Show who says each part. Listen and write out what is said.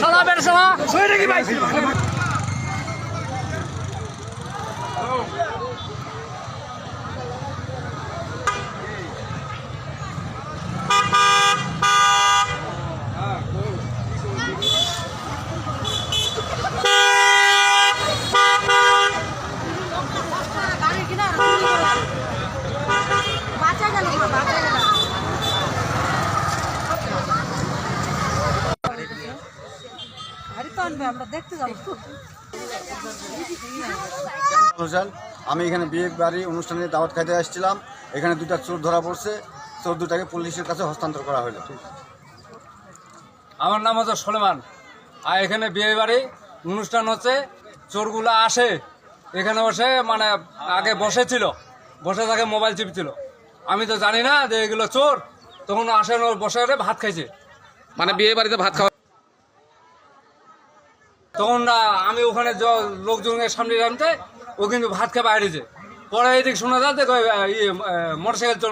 Speaker 1: সালা বেড়ে সালা শুয়ে নাকি ভাই।
Speaker 2: আনবে আমরা দেখতে যাব।
Speaker 3: আমি এখানে বিয়ে বাড়ি অনুষ্ঠানে দাওয়াত খাইতে আসছিলাম। এখানে দুটা চোর ধরা পড়ছে। চোর দুটাকে পুলিশের কাছে হস্তান্তর করা হলো।
Speaker 1: আমার নাম হচ্ছে সলেমান। আর এখানে বিয়ে বাড়ি অনুষ্ঠান হচ্ছে চোরগুলো আসে। এখানে বসে মানে আগে বসেছিল। বসে থাকে মোবাইল চিপছিল। আমি তো জানি না যে এগুলো চোর। তখন আসে ওরা বসে করে ভাত খাইছে।
Speaker 4: মানে বিয়ে বাড়িতে ভাত খাওয়া
Speaker 1: তখন আমি ওখানে লোকজনের সামনে জানতে ও কিন্তু ভাত খেয়ে বাইরেছে পরে এদিকে শোনা যাচ্ছে মোটরসাইকেল চোর